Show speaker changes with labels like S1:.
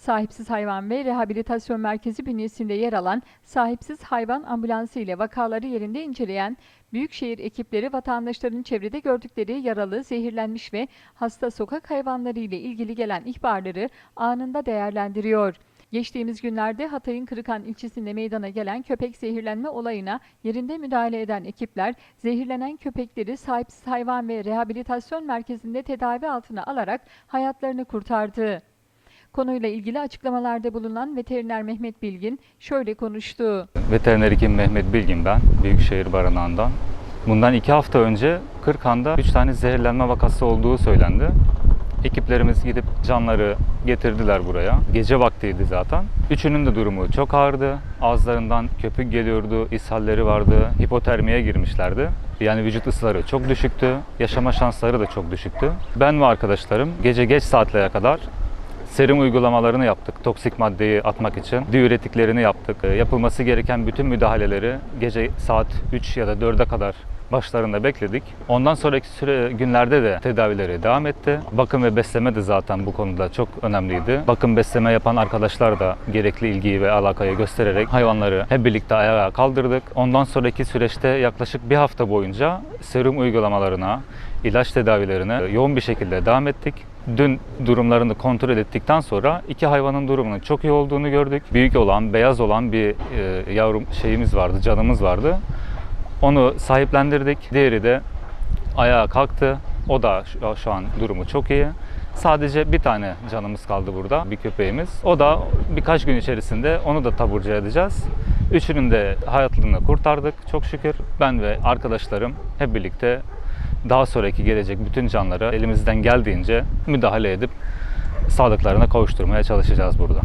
S1: Sahipsiz Hayvan ve Rehabilitasyon Merkezi bünyesinde yer alan Sahipsiz Hayvan Ambulansı ile vakaları yerinde inceleyen Büyükşehir ekipleri vatandaşların çevrede gördükleri yaralı, zehirlenmiş ve hasta sokak hayvanları ile ilgili gelen ihbarları anında değerlendiriyor. Geçtiğimiz günlerde Hatay'ın Kırıkan ilçesinde meydana gelen köpek zehirlenme olayına yerinde müdahale eden ekipler zehirlenen köpekleri sahipsiz hayvan ve rehabilitasyon merkezinde tedavi altına alarak hayatlarını kurtardı. Konuyla ilgili açıklamalarda bulunan veteriner Mehmet Bilgin şöyle konuştu.
S2: Veteriner hekim Mehmet Bilgin ben, Büyükşehir Barınağı'ndan. Bundan iki hafta önce Kırkhan'da 3 tane zehirlenme vakası olduğu söylendi. Ekiplerimiz gidip canları getirdiler buraya. Gece vaktiydi zaten. Üçünün de durumu çok ağırdı. Ağızlarından köpük geliyordu, ishalleri vardı, hipotermiye girmişlerdi. Yani vücut ısıları çok düşüktü, yaşama şansları da çok düşüktü. Ben ve arkadaşlarım gece geç saatlere kadar Serum uygulamalarını yaptık toksik maddeyi atmak için. Diüretiklerini yaptık. E, Yapılması gereken bütün müdahaleleri gece saat 3 ya da 4'e kadar başlarında bekledik. Ondan sonraki süre günlerde de tedavileri devam etti. Bakım ve besleme de zaten bu konuda çok önemliydi. Bakım besleme yapan arkadaşlar da gerekli ilgiyi ve alakayı göstererek hayvanları hep birlikte ayağa kaldırdık. Ondan sonraki süreçte yaklaşık bir hafta boyunca serum uygulamalarına, ilaç tedavilerine yoğun bir şekilde devam ettik. Dün durumlarını kontrol ettikten sonra iki hayvanın durumunun çok iyi olduğunu gördük. Büyük olan, beyaz olan bir e, yavrum şeyimiz vardı, canımız vardı. Onu sahiplendirdik. Diğeri de ayağa kalktı. O da şu, şu an durumu çok iyi. Sadece bir tane canımız kaldı burada, bir köpeğimiz. O da birkaç gün içerisinde onu da taburcu edeceğiz. Üçünün de hayatlarını kurtardık çok şükür. Ben ve arkadaşlarım hep birlikte daha sonraki gelecek bütün canlara elimizden geldiğince müdahale edip sağlıklarına kavuşturmaya çalışacağız burada.